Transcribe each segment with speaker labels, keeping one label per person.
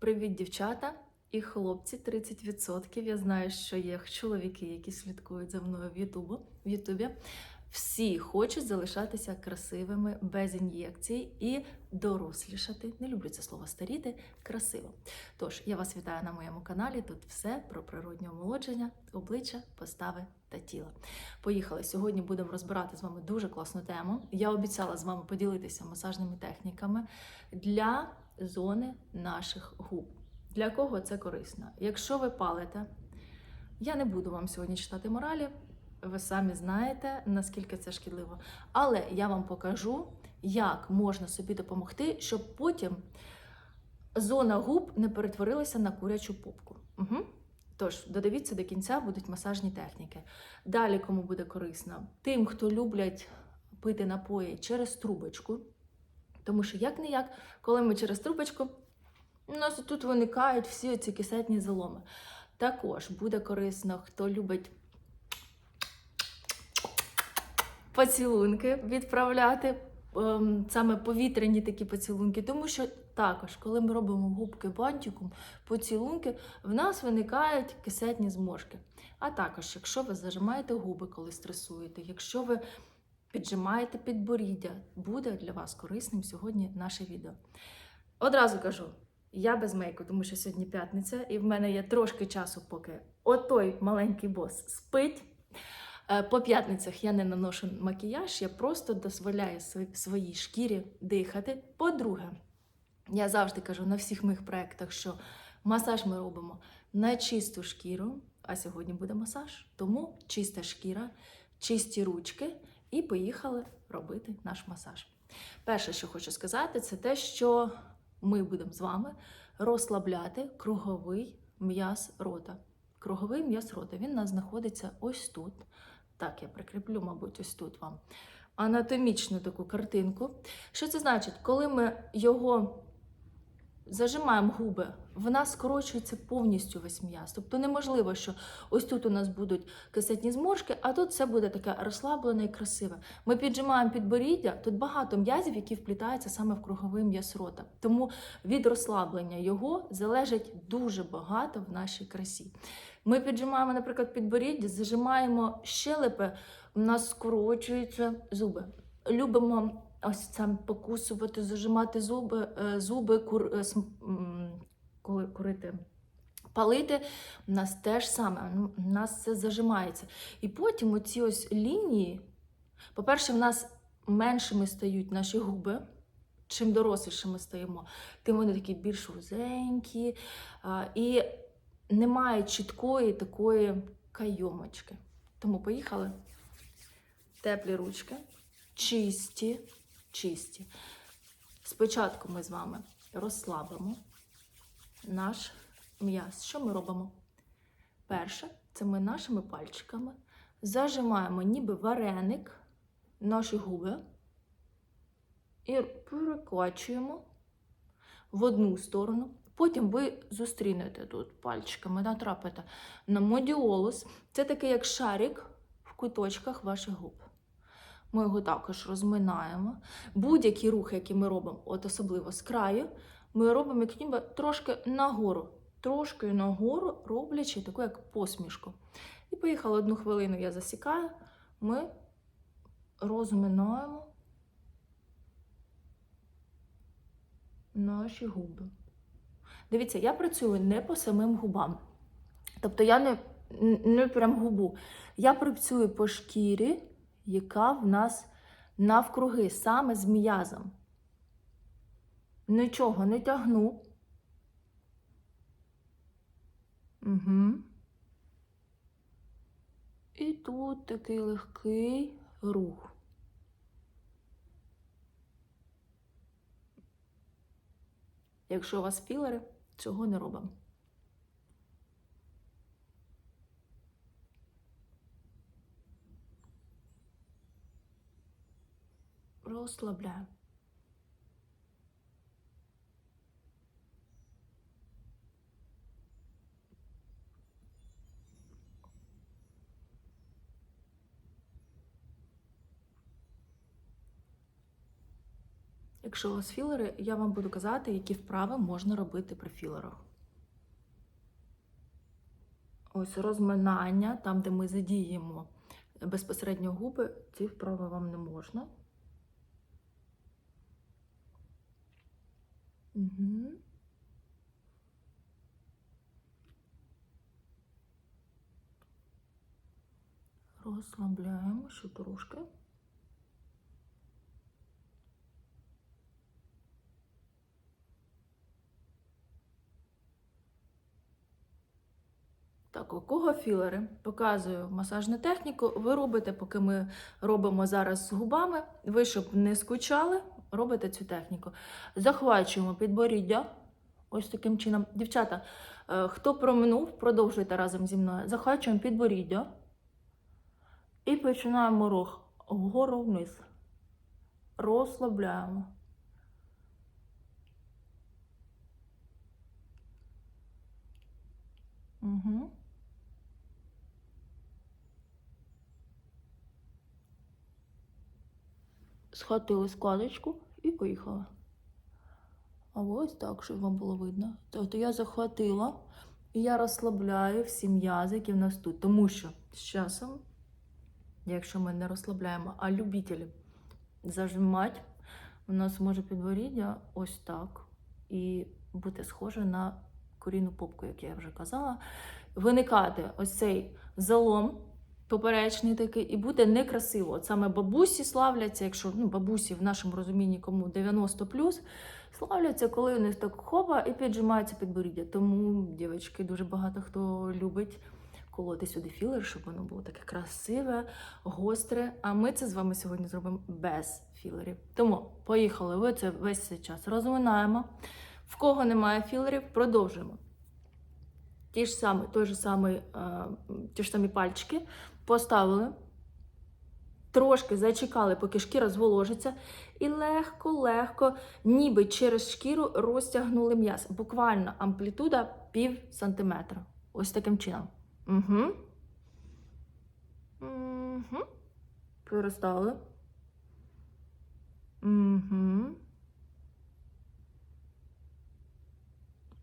Speaker 1: Привіт, дівчата і хлопці, 30%. Я знаю, що є чоловіки, які слідкують за мною в Ютубу, в Ютубі. Всі хочуть залишатися красивими без ін'єкцій і дорослішати. Не люблю це слово старіти красиво. Тож я вас вітаю на моєму каналі. Тут все про природнє омолодження, обличчя, постави та тіла. Поїхали. Сьогодні будемо розбирати з вами дуже класну тему. Я обіцяла з вами поділитися масажними техніками для зони наших губ. Для кого це корисно? Якщо ви палите, я не буду вам сьогодні читати моралі, ви самі знаєте, наскільки це шкідливо. Але я вам покажу, як можна собі допомогти, щоб потім зона губ не перетворилася на курячу попку. Угу. Тож, додивіться до кінця, будуть масажні техніки. Далі, кому буде корисно, тим, хто люблять пити напої через трубочку. Тому що, як не як, коли ми через трубочку, у нас тут виникають всі ці кисетні заломи. Також буде корисно, хто любить поцілунки відправляти, ем, саме повітряні такі поцілунки, тому що також, коли ми робимо губки бантиком, поцілунки, в нас виникають кисетні зморшки. А також, якщо ви зажимаєте губи, коли стресуєте, якщо ви піджимаєте підборіддя, буде для вас корисним сьогодні наше відео. Одразу кажу, я без мейку, тому що сьогодні п'ятниця, і в мене є трошки часу, поки отой маленький бос спить. Е, По п'ятницях я не наношу макіяж, я просто дозволяю своїй шкірі дихати. По-друге, я завжди кажу на всіх моїх проєктах, що масаж ми робимо на чисту шкіру, а сьогодні буде масаж. Тому чиста шкіра, чисті ручки, і поїхали робити наш масаж. Перше, що хочу сказати, це те, що ми будемо з вами розслабляти круговий м'яз рота. Круговий м'яз рота він у нас знаходиться ось тут. Так, я прикріплю, мабуть, ось тут вам анатомічну таку картинку. Що це значить? Коли ми його зажимаємо губи, в нас скорочується повністю весь м'яз. Тобто неможливо, що ось тут у нас будуть кисетні зморшки, а тут все буде таке розслаблене і красиве. Ми піджимаємо підборіддя, тут багато м'язів, які вплітаються саме в круговий м'яз рота. Тому від розслаблення його залежить дуже багато в нашій красі. Ми піджимаємо, наприклад, підборіддя, зажимаємо щелепи, у нас скорочуються зуби. Любимо ось це покусувати, зажимати зуби, е, зуби кур, е, коли курити. Палити у нас теж саме, ну, у нас це зажимається. І потім оці ось лінії, по-перше, в нас меншими стають наші губи. Чим дорослішими стаємо, тим вони такі більш вузенькі. І немає чіткої такої кайомочки. Тому поїхали. Теплі ручки, чисті, чисті. Спочатку ми з вами розслабимо наш м'яз. Що ми робимо? Перше, це ми нашими пальчиками зажимаємо ніби вареник наші губи і перекачуємо в одну сторону. Потім ви зустрінете тут пальчиками, натрапите на модіолус. Це такий як шарик в куточках ваших губ. Ми його також розминаємо. Будь-які рухи, які ми робимо, от особливо з краю, ми робимо як ніби трошки нагору. Трошки нагору, роблячи таку як посмішку. І поїхали одну хвилину, я засікаю. Ми розминаємо наші губи. Дивіться, я працюю не по самим губам. Тобто я не, не прям губу. Я працюю по шкірі, яка в нас навкруги, саме з м'язом. Нічого не тягну. Угу. І тут такий легкий рух. Якщо у вас філери, цього не робимо. Розслабляємо. Якщо у вас філери, я вам буду казати, які вправи можна робити при філерах. Ось розминання, там, де ми задіємо безпосередньо губи, ці вправи вам не можна. Угу. Розслабляємо ще трошки. Так, у кого філери? Показую масажну техніку. Ви робите, поки ми робимо зараз з губами. Ви, щоб не скучали, робите цю техніку. Захвачуємо підборіддя. Ось таким чином. Дівчата, е, хто проминув, продовжуйте разом зі мною. Захвачуємо підборіддя. І починаємо рух вгору вниз. Розслабляємо. Угу. Схватили складочку і поїхали. А ось так, щоб вам було видно. Тобто я захватила і я розслабляю всі м'язи, які в нас тут. Тому що з часом, якщо ми не розслабляємо, а любителі зажимать, у нас може підборіддя ось так. І бути схоже на корінну попку, як я вже казала. Виникати ось цей залом поперечний такий, і буде некрасиво. От саме бабусі славляться, якщо ну, бабусі в нашому розумінні кому 90 славляться, коли у них так хопа і піджимається підборіддя. Тому, дівчатки, дуже багато хто любить колоти сюди філер, щоб воно було таке красиве, гостре. А ми це з вами сьогодні зробимо без філерів. Тому поїхали. Ви це весь цей час розминаємо. В кого немає філерів, продовжуємо. Ті ж самі, той же самий, е, ті ж самі пальчики поставили, трошки зачекали, поки шкіра зволожиться, і легко-легко, ніби через шкіру розтягнули м'яз. Буквально амплітуда пів сантиметра. Ось таким чином. Угу. Угу. Перестали. Угу.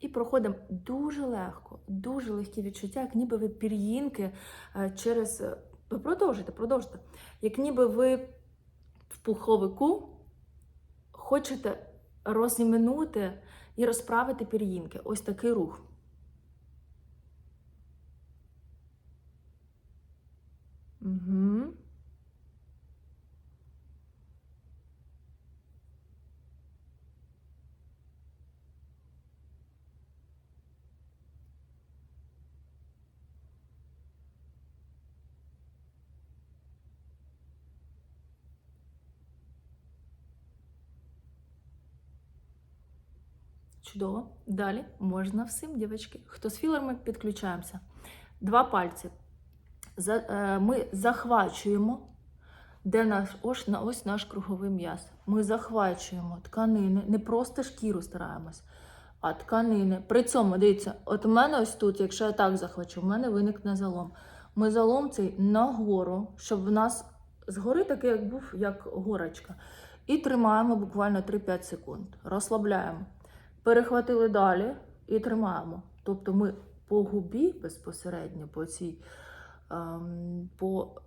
Speaker 1: І проходимо дуже легко, дуже легкі відчуття, як ніби ви пір'їнки е, через. Ви продовжуйте, продовжуйте. Як ніби ви в пуховику хочете розіминути і розправити пір'їнки. Ось такий рух. Угу. Чудово. Далі можна всім, дівчатки. Хто з філерами, підключаємося. Два пальці. Е, ми захвачуємо, де наш ось, ось наш круговий м'яз. Ми захвачуємо тканини, не просто шкіру стараємось, а тканини. При цьому, дивіться, от у мене ось тут, якщо я так захвачу, в мене виникне залом. Ми залом цей нагору, щоб в нас згори такий, як був, як горочка. І тримаємо буквально 3-5 секунд. Розслабляємо. Перехватили далі і тримаємо. Тобто ми по губі безпосередньо, по цій ем, по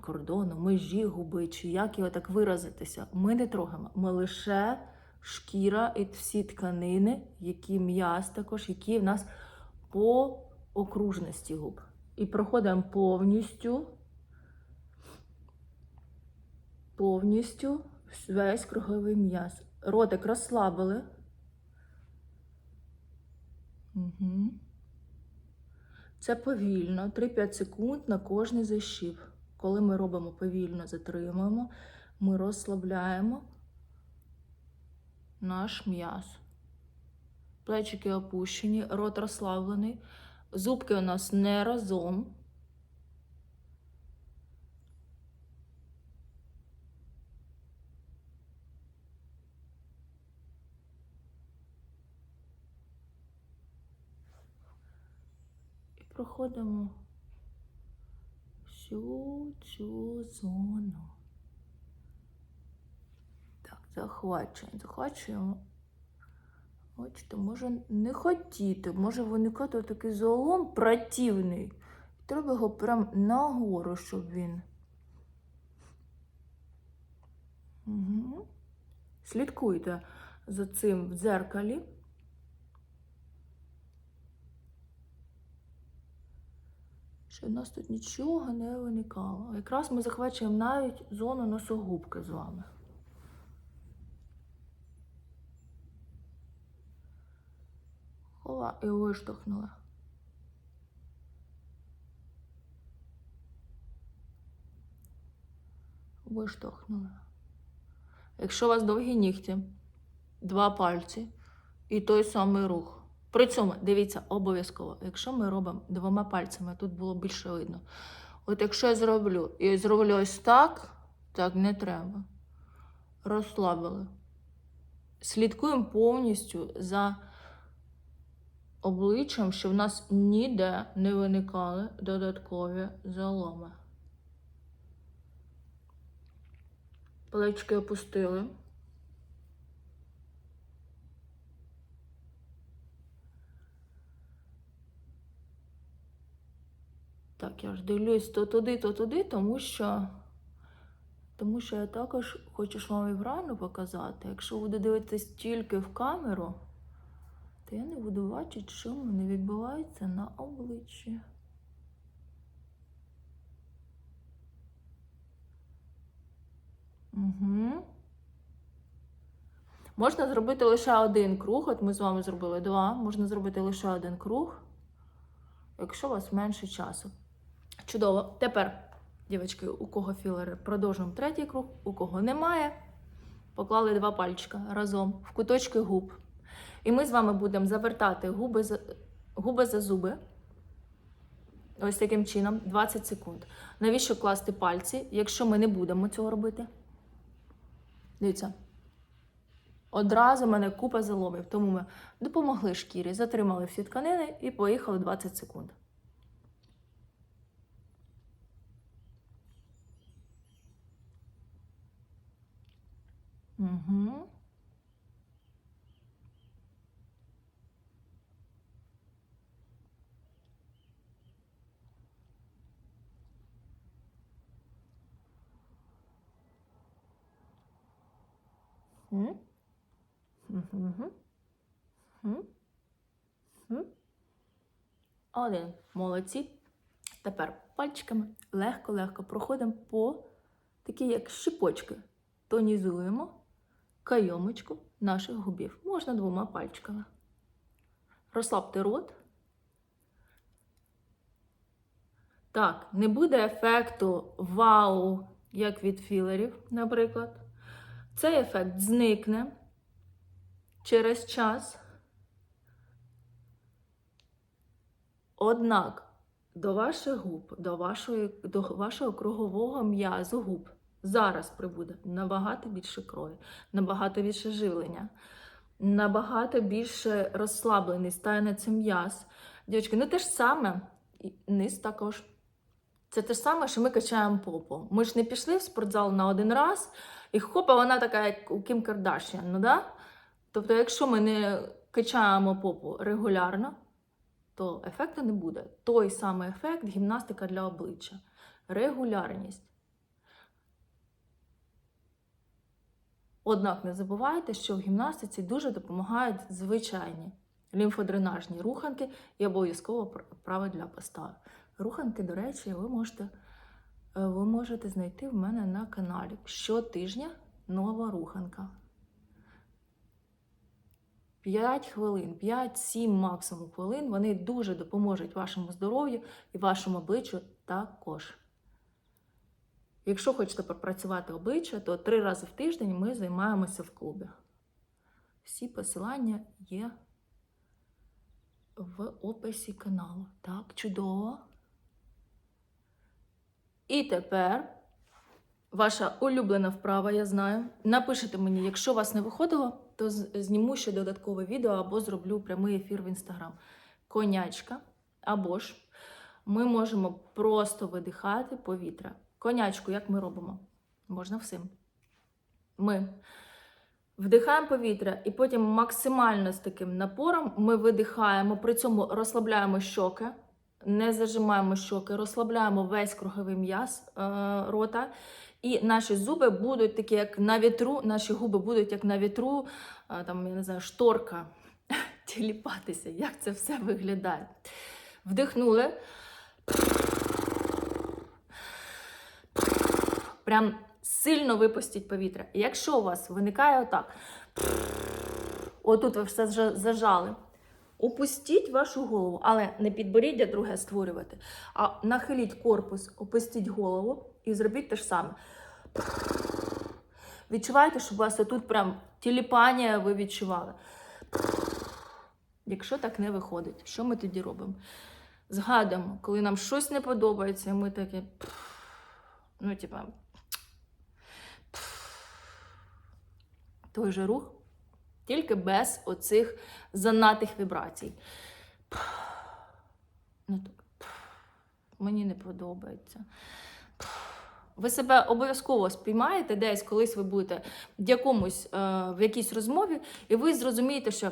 Speaker 1: кордону, межі губи, чи як його так виразитися, ми не трогаємо. Ми лише шкіра і всі тканини, які м'яз також, які в нас по окружності губ. І проходимо повністю, повністю весь круговий м'яз. Ротик розслабили. Угу. Це повільно, 3-5 секунд на кожний защіп. Коли ми робимо повільно, затримуємо, ми розслабляємо наш м'яз. Плечики опущені, рот розслаблений. Зубки у нас не разом. І проходимо всю цю зону. Так, захвачуємо, захвачуємо. Бачите, може не хотіти, може виникати такий золом противний. Треба його прям нагору, щоб він. Угу. Слідкуйте за цим в дзеркалі. Щоб у нас тут нічого не виникало. Якраз ми захвачуємо навіть зону носогубки з вами. Хова і виштовхнула. Виштовхнула. Якщо у вас довгі нігті, два пальці і той самий рух. При цьому, дивіться, обов'язково, якщо ми робимо двома пальцями, тут було більше видно. От якщо я зроблю і зроблю ось так, так не треба. Розслабили. Слідкуємо повністю за обличчям, щоб в нас ніде не виникали додаткові заломи. Плечки опустили. Так, я ж дивлюсь то туди, то туди, тому що, тому що я також хочу ж вам іграну показати. Якщо буду дивитись тільки в камеру, то я не буду бачити, що в мене відбувається на обличчі. Угу. Можна зробити лише один круг. От ми з вами зробили два. Можна зробити лише один круг, якщо у вас менше часу. Чудово. Тепер, дівчатки, у кого філери, продовжуємо третій круг, у кого немає. Поклали два пальчика разом в куточки губ. І ми з вами будемо завертати губи за, губи за зуби. Ось таким чином, 20 секунд. Навіщо класти пальці, якщо ми не будемо цього робити? Дивіться. Одразу в мене купа заломів. Тому ми допомогли шкірі, затримали всі тканини і поїхали 20 секунд. Угу. Мгм. М? М? Один. Молодці. Тепер пальчиками легко-легко проходимо по такі, як щіпочки. Тонізуємо кайомочку наших губів. Можна двома пальчиками. Розслабте рот. Так, не буде ефекту вау, як від філерів, наприклад. Цей ефект зникне через час. Однак до ваших губ, до, вашої, до вашого кругового м'язу губ зараз прибуде набагато більше крові, набагато більше живлення, набагато більше розслаблений стане цей м'яз. Дівчатки, ну те ж саме, і низ також. Це те ж саме, що ми качаємо попу. Ми ж не пішли в спортзал на один раз, і хопа, вона така, як у Кім Кардашян. Ну, да? Тобто, якщо ми не качаємо попу регулярно, то ефекту не буде. Той самий ефект гімнастика для обличчя. Регулярність. Однак не забувайте, що в гімнастиці дуже допомагають звичайні лімфодренажні руханки і обов'язково вправи для постави. Руханки, до речі, ви можете, е, ви можете знайти в мене на каналі. Щотижня нова руханка. 5 хвилин, 5-7 максимум хвилин. Вони дуже допоможуть вашому здоров'ю і вашому обличчю також. Якщо хочете пропрацювати обличчя, то три рази в тиждень ми займаємося в клубі. Всі посилання є в описі каналу. Так, чудово. І тепер ваша улюблена вправа, я знаю. Напишите мені, якщо у вас не виходило, то зніму ще додаткове відео або зроблю прямий ефір в інстаграм. Конячка. Або ж ми можемо просто видихати повітря. Конячку, як ми робимо? Можна всім. Ми Вдихаємо повітря, і потім максимально з таким напором ми видихаємо, при цьому розслабляємо щоки, не зажимаємо щоки, розслабляємо весь круговий м'яз е, рота. І наші зуби будуть такі, як на вітру, наші губи будуть як на вітру, е, там, я не знаю, шторка, тіліпатися, як це все виглядає. Вдихнули. Прям сильно випустіть повітря. І Якщо у вас виникає отак, отут ви все зажали, опустіть вашу голову, але не підборіддя друге створювати, а нахиліть корпус, опустіть голову і зробіть те ж саме. Відчувайте, щоб у вас отут прям тіліпанія ви відчували. Якщо так не виходить, що ми тоді робимо? Згадуємо, коли нам щось не подобається, ми таке. Ну, типа. Той же рух, тільки без оцих занатих вібрацій. Ну так. Мені не подобається. Ви себе обов'язково спіймаєте десь, колись ви будете в якомусь е, в якійсь розмові, і ви зрозумієте, що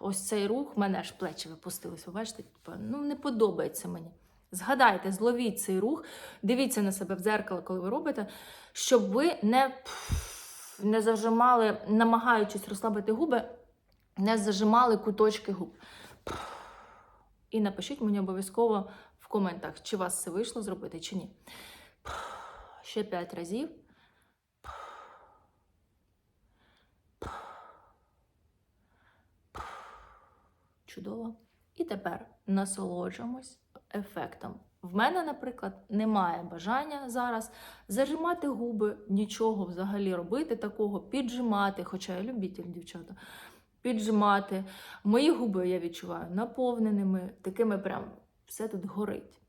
Speaker 1: ось цей рух, мене аж плечі випустились. Ви бачите, типу, ну не подобається мені. Згадайте, зловіть цей рух, дивіться на себе в дзеркало, коли ви робите, щоб ви не, не зажимали, намагаючись розслабити губи, не зажимали куточки губ. І напишіть мені обов'язково в коментах, чи вас це вийшло зробити, чи ні. Ще п'ять разів. Чудово. І тепер насолоджуємось ефектом. В мене, наприклад, немає бажання зараз зажимати губи, нічого взагалі робити такого, піджимати, хоча я любитель, дівчата, піджимати. Мої губи я відчуваю наповненими, такими прям все тут горить.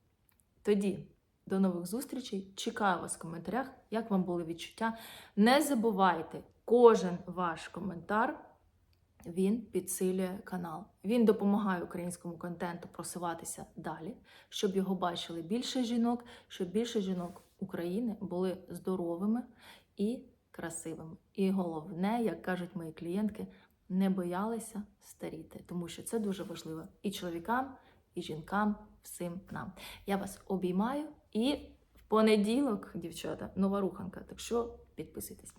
Speaker 1: Тоді до нових зустрічей. Чекаю вас в коментарях, як вам були відчуття. Не забувайте, кожен ваш коментар він підсилює канал. Він допомагає українському контенту просуватися далі, щоб його бачили більше жінок, щоб більше жінок України були здоровими і красивими. І головне, як кажуть мої клієнтки, не боялися старіти, тому що це дуже важливо і чоловікам, і жінкам, всім нам. Я вас обіймаю і в понеділок, дівчата, нова руханка. Так що підписуйтесь.